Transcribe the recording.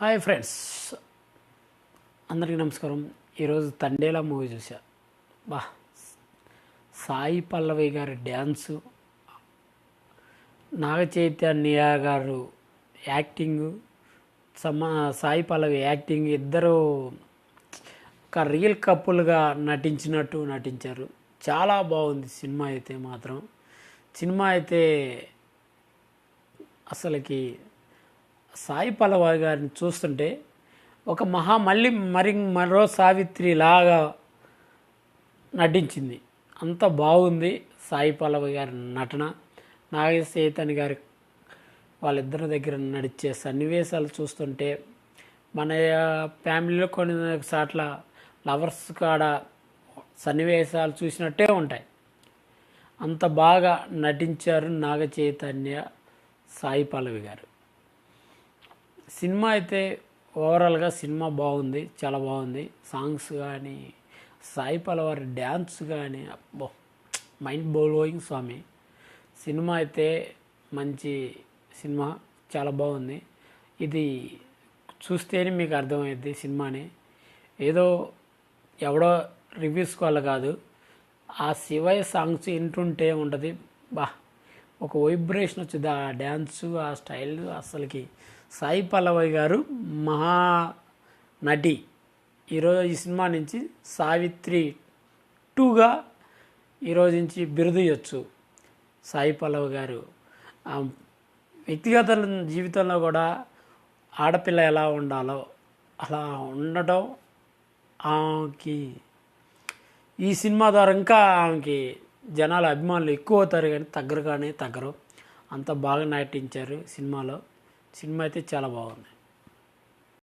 Hi friends. అందరికీ నమస్కారం. ఈరోజు తండేలా మూవీ చూసా. బా సాయి పల్లవి గారి డ్యాన్సు నాగ చైతన్య గారు యాక్టింగ్ సమా సాయి పల్లవి యాక్టింగ్ ఇద్దరు ఒక రియల్ కప్పులుగా నటించినట్టు నటించారు. చాలా బాగుంది సినిమా అయితే మాత్రం. సినిమా అయితే అసలుకి సాయి పల్లవి గారిని చూస్తుంటే ఒక మహా మళ్ళీ మరి మరో సావిత్రి లాగా నటించింది. అంత బాగుంది సాయి పల్లవ గారి నటన. నాగ చైతన్య గారి వాళ్ళిద్దరి దగ్గర నడిచే సన్నివేశాలు చూస్తుంటే మన ఫ్యామిలీలో కొన్ని సాట్ల లవర్స్ కాడ సన్నివేశాలు చూసినట్టే ఉంటాయి. అంత బాగా నటించారు నాగ చైతన్య సాయి పల్లవి గారు. సినిమా అయితే ఓవరాల్గా సినిమా బాగుంది చాలా బాగుంది. సాంగ్స్ కానీ సాయి పల్లవారి డ్యాన్స్ కానీ అబ్బో మైండ్ బ్లోయింగ్ స్వామి. సినిమా అయితే మంచి సినిమా చాలా బాగుంది. ఇది చూస్తేనే మీకు అర్థమైంది సినిమాని. ఏదో ఎవడో రివ్యూస్ వల్ల కాదు. ఆ శివయ్య సాంగ్స్ వింటుంటే ఉంటుంది బా ఒక వైబ్రేషన్ వచ్చింది. ఆ డ్యాన్సు ఆ స్టైల్ అసలుకి. సాయి పల్లవి గారు మహా నటి. ఈరోజు ఈ సినిమా నుంచి సావిత్రి టూగా ఈరోజు నుంచి బిరుదు ఇవ్వచ్చు సాయి పల్లవి గారు. వ్యక్తిగత జీవితంలో కూడా ఆడపిల్ల ఎలా ఉండాలో అలా ఉండటం ఆమెకి. ఈ సినిమా ద్వారా ఇంకా ఆమెకి జనాల అభిమానులు ఎక్కువ అవుతారు కానీ తగ్గరు కానీ తగ్గరు. అంత బాగా నటించారు సినిమాలో. సినిమా అయితే చాలా బాగుంది.